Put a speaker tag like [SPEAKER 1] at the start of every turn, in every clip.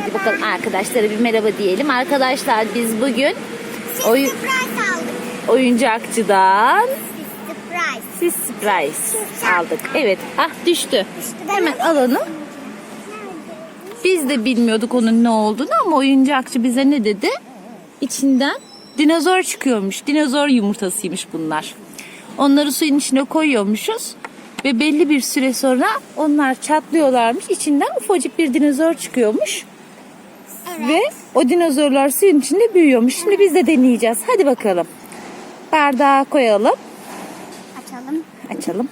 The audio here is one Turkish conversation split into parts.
[SPEAKER 1] Hadi bakalım arkadaşlara bir merhaba diyelim. Arkadaşlar biz bugün oy- oyuncakçıdan siz surprise aldık. Evet. Ah düştü. Hemen alalım. Biz de bilmiyorduk onun ne olduğunu ama oyuncakçı bize ne dedi? İçinden dinozor çıkıyormuş. Dinozor yumurtasıymış bunlar. Onları suyun içine koyuyormuşuz. Ve belli bir süre sonra onlar çatlıyorlarmış. İçinden ufacık bir dinozor çıkıyormuş.
[SPEAKER 2] Evet.
[SPEAKER 1] Ve o dinozorlar suyun içinde büyüyormuş. Şimdi biz de deneyeceğiz. Hadi bakalım. Bardağa koyalım.
[SPEAKER 2] Açalım.
[SPEAKER 1] Açalım.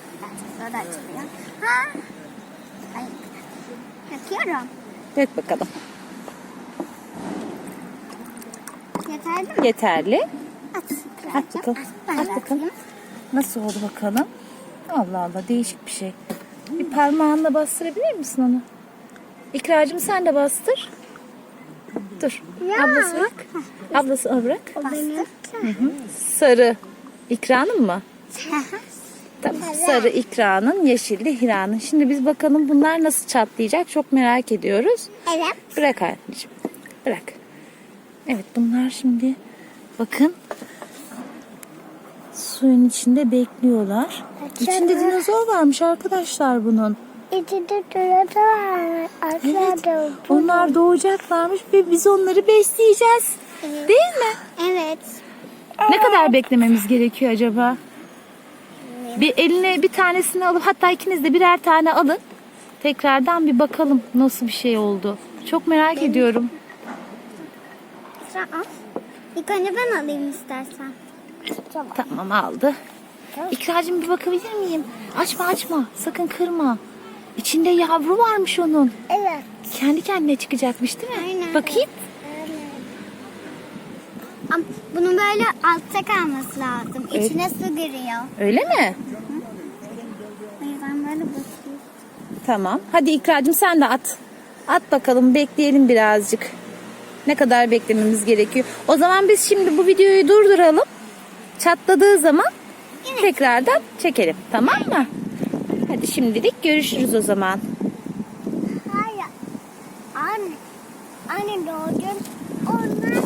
[SPEAKER 2] Sonra açılıyor. Ha. Yakıyorum.
[SPEAKER 1] Dök bakalım.
[SPEAKER 2] Yeterli mi?
[SPEAKER 1] Yeterli.
[SPEAKER 2] At.
[SPEAKER 1] At bakalım.
[SPEAKER 2] Ben
[SPEAKER 1] At
[SPEAKER 2] de
[SPEAKER 1] bakalım.
[SPEAKER 2] atayım.
[SPEAKER 1] Nasıl oldu bakalım? Allah Allah değişik bir şey. Bir parmağınla bastırabilir misin onu? İkracığım sen de bastır. Dur. Ablası bırak. Ablası onu bırak.
[SPEAKER 2] O benim.
[SPEAKER 1] Sarı. İkranın mı? Tamam. Sarı ikranın, yeşilli hiranın. Şimdi biz bakalım bunlar nasıl çatlayacak çok merak ediyoruz.
[SPEAKER 2] evet.
[SPEAKER 1] Bırak anneciğim. Bırak. Evet bunlar şimdi bakın suyun içinde bekliyorlar. İçinde dinozor varmış arkadaşlar bunun.
[SPEAKER 2] İçinde turata var.
[SPEAKER 1] Evet. Onlar doğacaklarmış ve biz onları besleyeceğiz.
[SPEAKER 2] Evet.
[SPEAKER 1] Değil mi?
[SPEAKER 2] Evet.
[SPEAKER 1] Ne kadar beklememiz gerekiyor acaba? Bir eline bir tanesini alıp hatta ikiniz de birer tane alın. Tekrardan bir bakalım nasıl bir şey oldu. Çok merak ediyorum.
[SPEAKER 2] Sen al. İlk önce ben alayım istersen. Tamam.
[SPEAKER 1] Tamam aldı. İkracığım bir bakabilir miyim? Açma açma. Sakın kırma. İçinde yavru varmış onun.
[SPEAKER 2] Evet.
[SPEAKER 1] Kendi kendine çıkacakmış değil mi?
[SPEAKER 2] Aynen.
[SPEAKER 1] Bakayım.
[SPEAKER 2] Ama bunun böyle altta kalması lazım.
[SPEAKER 1] Evet.
[SPEAKER 2] İçine su giriyor.
[SPEAKER 1] Öyle mi?
[SPEAKER 2] O yüzden böyle bakayım.
[SPEAKER 1] Tamam. Hadi İkracığım sen de at. At bakalım bekleyelim birazcık. Ne kadar beklememiz gerekiyor. O zaman biz şimdi bu videoyu durduralım. Çatladığı zaman tekrardan çekelim. Tamam mı? Hadi şimdilik görüşürüz o zaman.
[SPEAKER 2] Hayır. Anne. Anne doğdun. Onlar.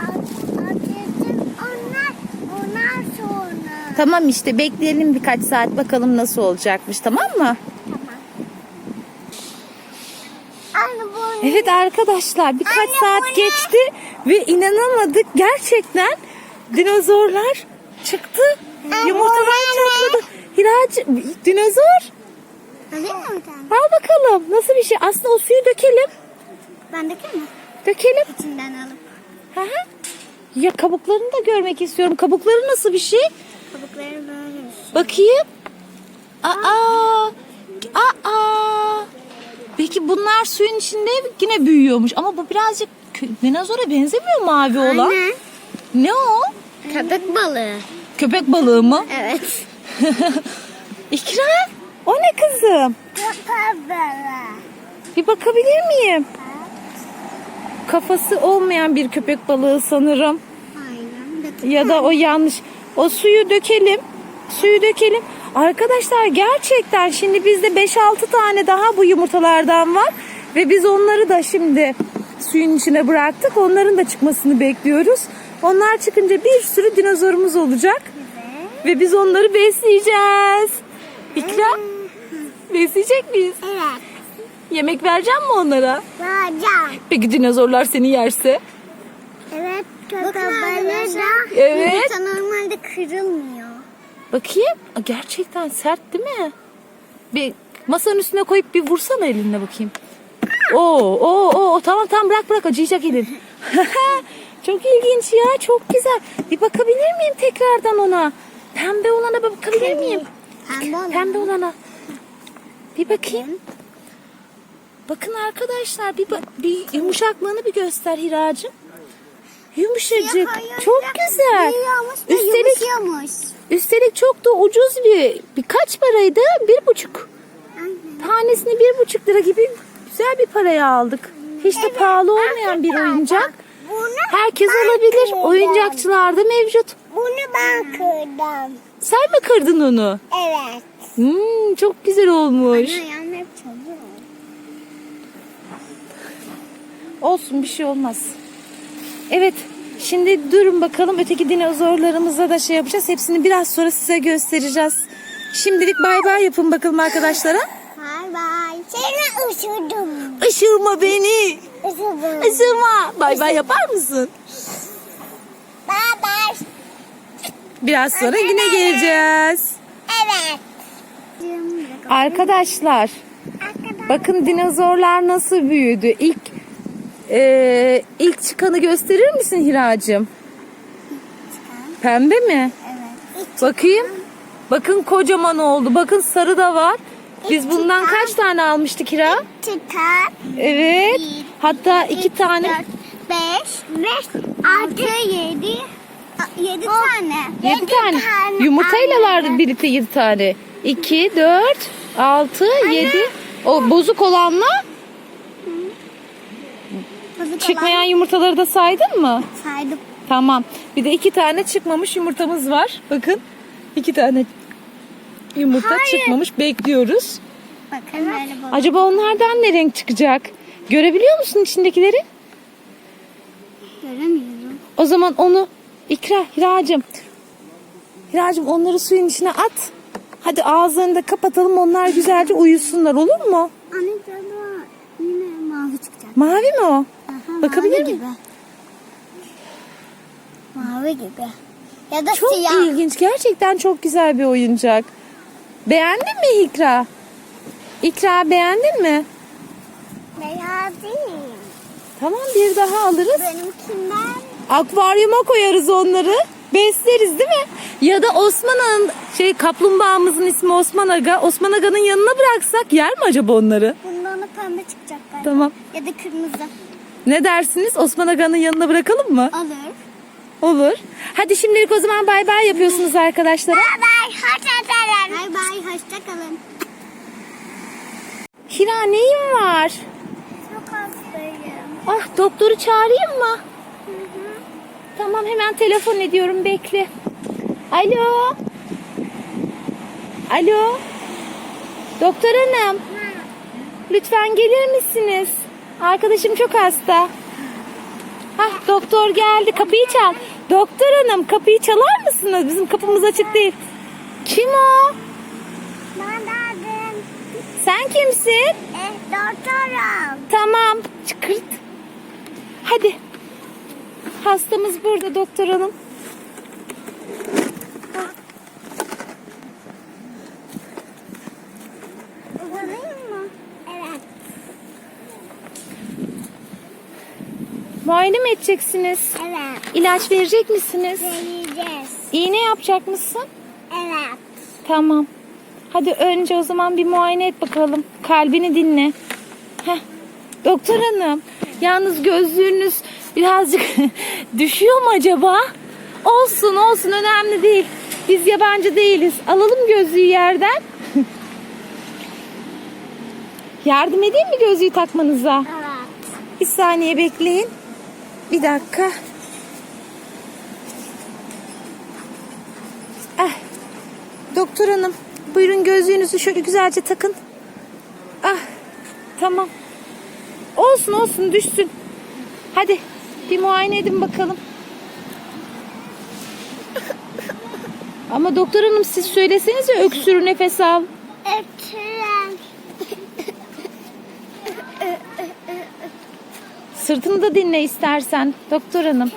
[SPEAKER 2] Atletsin. Onlar. Onlar sonra.
[SPEAKER 1] Tamam işte bekleyelim birkaç saat bakalım nasıl olacakmış tamam mı? Evet arkadaşlar birkaç
[SPEAKER 2] Anne,
[SPEAKER 1] saat geçti ve inanamadık gerçekten dinozorlar çıktı.
[SPEAKER 2] Anne,
[SPEAKER 1] Yumurtalar çatladı. Hiracı dinozor
[SPEAKER 2] Alayım mı bir tane?
[SPEAKER 1] al bakalım nasıl bir şey. Aslında o suyu dökelim.
[SPEAKER 2] Ben dökeyim mi?
[SPEAKER 1] Dökelim.
[SPEAKER 2] İçinden alıp.
[SPEAKER 1] Hı hı. Ya kabuklarını da görmek istiyorum. Kabukları nasıl bir şey?
[SPEAKER 2] Kabukları böyle.
[SPEAKER 1] Bakayım. Aa. Aa. Peki bunlar suyun içinde yine büyüyormuş ama bu birazcık dinozora benzemiyor mavi olan.
[SPEAKER 2] Anne.
[SPEAKER 1] Ne o?
[SPEAKER 2] Köpek balığı.
[SPEAKER 1] Köpek balığı mı?
[SPEAKER 2] Evet.
[SPEAKER 1] İkra. O ne kızım? Bir bakabilir miyim? Kafası olmayan bir köpek balığı sanırım.
[SPEAKER 2] Aynen.
[SPEAKER 1] Ya da o yanlış. O suyu dökelim. Suyu dökelim. Arkadaşlar gerçekten şimdi bizde 5-6 tane daha bu yumurtalardan var. Ve biz onları da şimdi suyun içine bıraktık. Onların da çıkmasını bekliyoruz. Onlar çıkınca bir sürü dinozorumuz olacak. Ve biz onları besleyeceğiz. İkra besleyecek miyiz?
[SPEAKER 2] Evet.
[SPEAKER 1] Yemek vereceğim mi onlara?
[SPEAKER 2] Vereceğim.
[SPEAKER 1] Peki dinozorlar seni yerse?
[SPEAKER 2] Evet. Da
[SPEAKER 1] Evet.
[SPEAKER 2] normalde kırılmıyor.
[SPEAKER 1] Bakayım. Gerçekten sert değil mi? Bir masanın üstüne koyup bir vursana elinle bakayım. Oo, oo, oo, tamam tamam bırak bırak acıyacak elin. çok ilginç ya, çok güzel. Bir bakabilir miyim tekrardan ona? Pembe olana bir bakabilir miyim?
[SPEAKER 2] Pembe olan.
[SPEAKER 1] Pembe olana. Bir bakayım. Bakın arkadaşlar bir, bak- bir yumuşaklığını bir göster Hiracığım. Yumuşacık. Çok güzel. Üstelik. Üstelik çok da ucuz bir birkaç paraydı? Bir buçuk. Tanesini bir buçuk lira gibi güzel bir paraya aldık. Hiç de pahalı olmayan bir oyuncak.
[SPEAKER 2] Bunu
[SPEAKER 1] Herkes alabilir.
[SPEAKER 2] kırdım.
[SPEAKER 1] Oyuncakçılarda mevcut.
[SPEAKER 2] Bunu ben kırdım.
[SPEAKER 1] Sen mi kırdın onu?
[SPEAKER 2] Evet.
[SPEAKER 1] Hmm, çok güzel olmuş.
[SPEAKER 2] Ayağım hep çalıyor.
[SPEAKER 1] Olsun bir şey olmaz. Evet. Şimdi durun bakalım öteki dinozorlarımıza da şey yapacağız. Hepsini biraz sonra size göstereceğiz. Şimdilik bay bay yapın bakalım arkadaşlara.
[SPEAKER 2] Seni üşüdüm.
[SPEAKER 1] Işılma beni.
[SPEAKER 2] Üşüdüm.
[SPEAKER 1] Işılma. Bay bay yapar mısın?
[SPEAKER 2] Bay bay.
[SPEAKER 1] Biraz sonra yine geleceğiz.
[SPEAKER 2] Evet.
[SPEAKER 1] Arkadaşlar bakın dinozorlar nasıl büyüdü. İlk eee, ilk çıkanı gösterir misin Hiracığım? Pembe mi?
[SPEAKER 2] Evet.
[SPEAKER 1] Bakayım. Bakın kocaman oldu. Bakın sarı da var. Biz bundan kaç tane almıştık Hira?
[SPEAKER 2] Çıkar.
[SPEAKER 1] Evet. Hatta iki tane.
[SPEAKER 2] 5, 5, 6, 7, 7 tane.
[SPEAKER 1] Yedi tane. Yumurtayla vardı birlikte yedi tane. İki, dört, altı, yedi. O bozuk olanla çıkmayan yumurtaları da saydın mı?
[SPEAKER 2] saydım.
[SPEAKER 1] Tamam. Bir de iki tane çıkmamış yumurtamız var. Bakın. iki tane yumurta
[SPEAKER 2] Hayır.
[SPEAKER 1] çıkmamış. Bekliyoruz.
[SPEAKER 2] Bakın böyle.
[SPEAKER 1] Acaba onlardan ne renk çıkacak? Görebiliyor musun içindekileri?
[SPEAKER 2] Göremiyorum.
[SPEAKER 1] O zaman onu ikra Hiracığım. Hiracığım onları suyun içine at. Hadi ağızlarını da kapatalım onlar güzelce uyusunlar olur mu?
[SPEAKER 2] Anne acaba yine mavi çıkacak.
[SPEAKER 1] Mavi mi o?
[SPEAKER 2] Aha,
[SPEAKER 1] Bakabilir miyim?
[SPEAKER 2] Mavi gibi. Ya da
[SPEAKER 1] Çok
[SPEAKER 2] siyah.
[SPEAKER 1] ilginç. Gerçekten çok güzel bir oyuncak. Beğendin mi İkra? İkra beğendin mi?
[SPEAKER 2] Değil.
[SPEAKER 1] Tamam bir daha alırız.
[SPEAKER 2] Benimkinden
[SPEAKER 1] Akvaryuma koyarız onları. Besleriz değil mi? Ya da Osman'ın şey kaplumbağamızın ismi Osman Aga. Osman Aga'nın yanına bıraksak yer mi acaba onları?
[SPEAKER 2] bundan da pembe çıkacak galiba.
[SPEAKER 1] Tamam.
[SPEAKER 2] Ya da kırmızı.
[SPEAKER 1] Ne dersiniz? Osman Aga'nın yanına bırakalım mı?
[SPEAKER 2] Olur.
[SPEAKER 1] Olur. Hadi şimdilik o zaman bay bay yapıyorsunuz arkadaşlara.
[SPEAKER 2] Bay bay. Hoşçakalın. Bay bay. Hoşçakalın.
[SPEAKER 1] Hira neyin var?
[SPEAKER 2] Çok hastayım.
[SPEAKER 1] Ah doktoru çağırayım mı? Tamam hemen telefon ediyorum bekle. Alo. Alo. Doktor hanım. Lütfen gelir misiniz? Arkadaşım çok hasta. Hah doktor geldi kapıyı çal. Doktor hanım kapıyı çalar mısınız? Bizim kapımız açık değil. Kim o?
[SPEAKER 2] Ben derdim.
[SPEAKER 1] Sen kimsin?
[SPEAKER 2] Eh, doktorum.
[SPEAKER 1] Tamam. Çıkırt. Hadi. Hastamız burada doktor hanım.
[SPEAKER 2] Uzanayım mı? Evet.
[SPEAKER 1] Muayene mi edeceksiniz?
[SPEAKER 2] Evet.
[SPEAKER 1] İlaç verecek misiniz?
[SPEAKER 2] Deneyeceğiz.
[SPEAKER 1] İğne yapacak mısın?
[SPEAKER 2] Evet.
[SPEAKER 1] Tamam. Hadi önce o zaman bir muayene et bakalım. Kalbini dinle. Heh. Doktor hanım, yalnız gözlüğünüz birazcık düşüyor mu acaba? Olsun olsun önemli değil. Biz yabancı değiliz. Alalım gözlüğü yerden. Yardım edeyim mi gözlüğü takmanıza?
[SPEAKER 2] Evet.
[SPEAKER 1] Bir saniye bekleyin. Bir dakika. Ah. Doktor hanım, buyurun gözlüğünüzü şöyle güzelce takın. Ah. Tamam. Olsun olsun düşsün. Hadi bir muayene edin bakalım. Ama doktor hanım siz söylesenize öksürü nefes al. Sırtını da dinle istersen doktor hanım.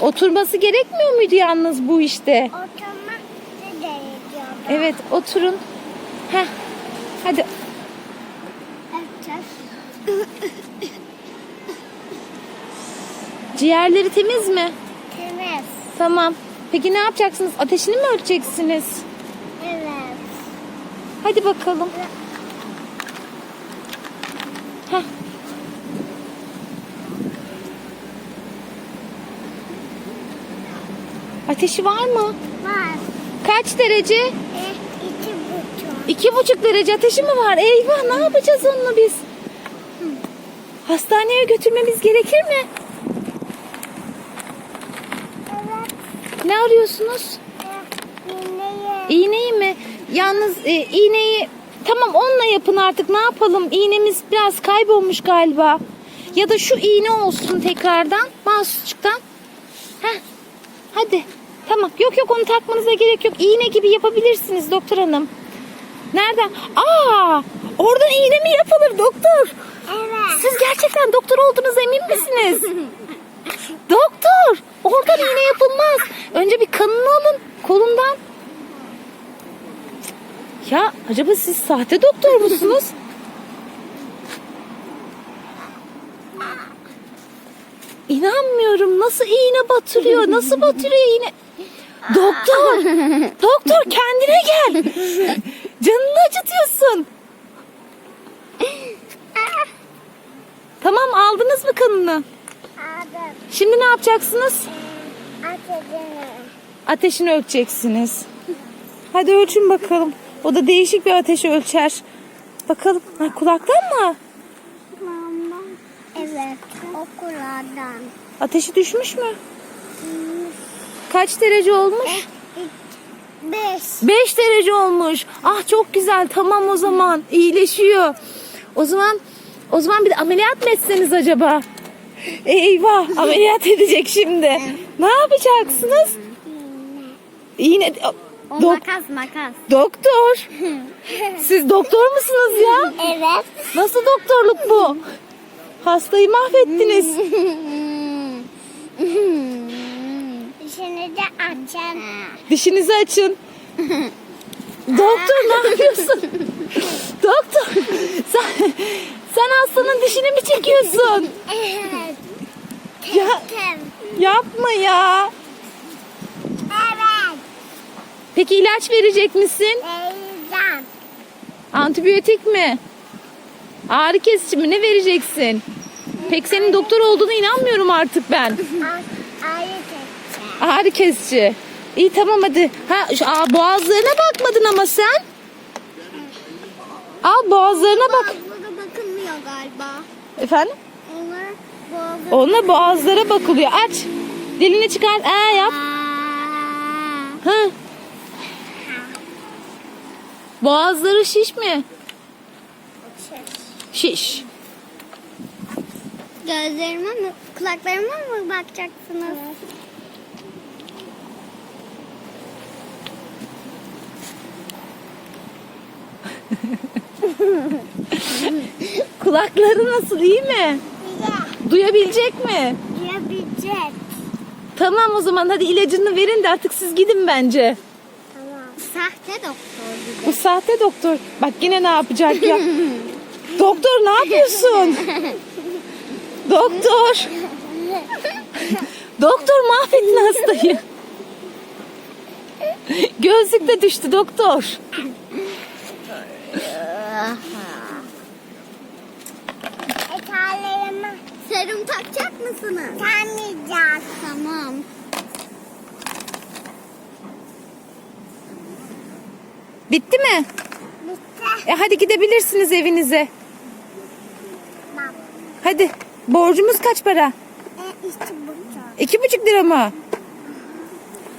[SPEAKER 1] Oturması gerekmiyor muydu yalnız bu işte?
[SPEAKER 2] Oturmak ne gerekiyor?
[SPEAKER 1] Evet oturun. Heh. Hadi ciğerleri temiz mi?
[SPEAKER 2] Temiz.
[SPEAKER 1] Tamam. Peki ne yapacaksınız? Ateşini mi ölçeceksiniz?
[SPEAKER 2] Evet.
[SPEAKER 1] Hadi bakalım. Ateşi var mı?
[SPEAKER 2] Var.
[SPEAKER 1] Kaç derece?
[SPEAKER 2] Eh, iki buçuk.
[SPEAKER 1] İki buçuk derece ateşi mi var? Eyvah ne yapacağız onunla biz? Hastaneye götürmemiz gerekir mi?
[SPEAKER 2] Evet.
[SPEAKER 1] Ne arıyorsunuz?
[SPEAKER 2] Eh, iğneyi.
[SPEAKER 1] İğneyi mi? Yalnız e, iğneyi Tamam onunla yapın artık ne yapalım? İğnemiz biraz kaybolmuş galiba. Ya da şu iğne olsun tekrardan. Mahsusçuktan. Heh. Hadi. Tamam. Yok yok onu takmanıza gerek yok. İğne gibi yapabilirsiniz doktor hanım. Nereden? Aa! Oradan iğne mi yapılır doktor?
[SPEAKER 2] Evet.
[SPEAKER 1] Siz gerçekten doktor olduğunuz emin misiniz? doktor! Oradan iğne yapılmaz. Önce bir kanını alın kolundan. Ya acaba siz sahte doktor musunuz? İnanmıyorum. Nasıl iğne batırıyor? Nasıl batırıyor iğne? Doktor! Doktor kendine gel. Canını acıtıyorsun. Tamam aldınız mı kanını?
[SPEAKER 2] Aldım.
[SPEAKER 1] Şimdi ne yapacaksınız?
[SPEAKER 2] Atacağım.
[SPEAKER 1] Ateşini ölçeceksiniz. Hadi ölçün bakalım. O da değişik bir ateş ölçer. Bakalım. Ha, kulaktan mı?
[SPEAKER 2] Mama. Evet. Okullardan.
[SPEAKER 1] Ateşi düşmüş mü? Kaç derece olmuş?
[SPEAKER 2] Beş.
[SPEAKER 1] 5 derece olmuş. Ah çok güzel. Tamam o zaman. İyileşiyor. O zaman o zaman bir de ameliyat mı etseniz acaba? Eyvah ameliyat edecek şimdi. Ne yapacaksınız? Yine
[SPEAKER 2] O
[SPEAKER 1] Dok-
[SPEAKER 2] makas makas.
[SPEAKER 1] doktor. Siz doktor musunuz ya?
[SPEAKER 2] Evet.
[SPEAKER 1] Nasıl doktorluk bu? Hastayı mahvettiniz.
[SPEAKER 2] Açacağım.
[SPEAKER 1] Dişinizi açın. Doktor ne yapıyorsun? Doktor sen, sen hastanın dişini mi çekiyorsun?
[SPEAKER 2] Evet.
[SPEAKER 1] Ya yapma ya.
[SPEAKER 2] Evet.
[SPEAKER 1] Peki ilaç verecek misin?
[SPEAKER 2] Vereceğim.
[SPEAKER 1] Antibiyotik mi? Ağrı kesici mi? Ne vereceksin? Pek senin doktor olduğuna inanmıyorum artık ben.
[SPEAKER 2] Ayı çekeceğim.
[SPEAKER 1] Ağrı kesici. İyi tamam hadi. Ha, şu, aa, boğazlarına bakmadın ama sen. Al boğazlarına bak.
[SPEAKER 2] Burada bakılmıyor galiba.
[SPEAKER 1] Efendim?
[SPEAKER 2] Onlar boğazı.
[SPEAKER 1] Onunla boğazlara bakılıyor. Aç. Dilini çıkart. Ee yap. Ha. Boğazları şiş mi? Şiş.
[SPEAKER 2] Gözlerime mi, kulaklarıma mı bakacaksınız?
[SPEAKER 1] Kulakları nasıl iyi mi? Duyabilecek mi?
[SPEAKER 2] Diyabilecek.
[SPEAKER 1] Tamam o zaman hadi ilacını verin de artık siz gidin bence.
[SPEAKER 2] Tamam. Sahte doktor gibi.
[SPEAKER 1] Bu sahte doktor. Bak yine ne yapacak ya? doktor ne yapıyorsun? doktor. Doktor mahvettin hastayı. Gözlük de düştü doktor.
[SPEAKER 2] Serum takacak mısınız? Takmayacağız. Tamam.
[SPEAKER 1] Bitti mi?
[SPEAKER 2] Bitti.
[SPEAKER 1] E hadi gidebilirsiniz evinize.
[SPEAKER 2] Bak.
[SPEAKER 1] Hadi. Borcumuz kaç para?
[SPEAKER 2] E, işte bu çok.
[SPEAKER 1] İki buçuk lira mı?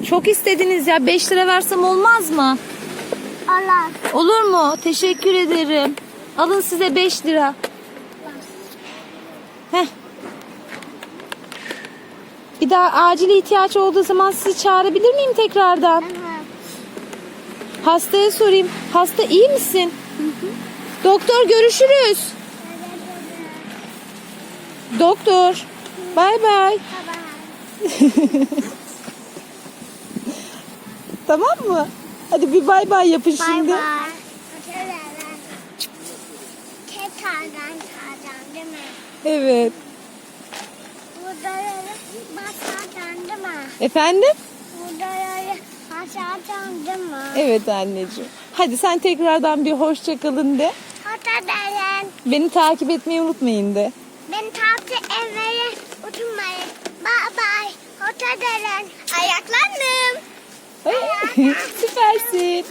[SPEAKER 1] Çok istediniz ya. Beş lira versem olmaz mı?
[SPEAKER 2] Allah.
[SPEAKER 1] Olur mu? Teşekkür ederim. Alın size 5 lira. Heh. Daha acil ihtiyaç olduğu zaman sizi çağırabilir miyim tekrardan? Hastaya sorayım. Hasta iyi misin? Doktor görüşürüz. Doktor. Bay bay. Tamam mı? Hadi bir bay bay yapın
[SPEAKER 2] Bay
[SPEAKER 1] şimdi.
[SPEAKER 2] bay. Tekrardan çağıracağım değil mi?
[SPEAKER 1] Evet.
[SPEAKER 2] Burada?
[SPEAKER 1] Efendim?
[SPEAKER 2] Burada öyle başlardan değil mi?
[SPEAKER 1] Evet anneciğim. Hadi sen tekrardan bir hoşça kalın de.
[SPEAKER 2] Hoşçakalın.
[SPEAKER 1] Beni takip etmeyi unutmayın de.
[SPEAKER 2] Beni takip etmeyi unutmayın. Bye bye. Hoşçakalın. Ayaklandım.
[SPEAKER 1] Süpersin.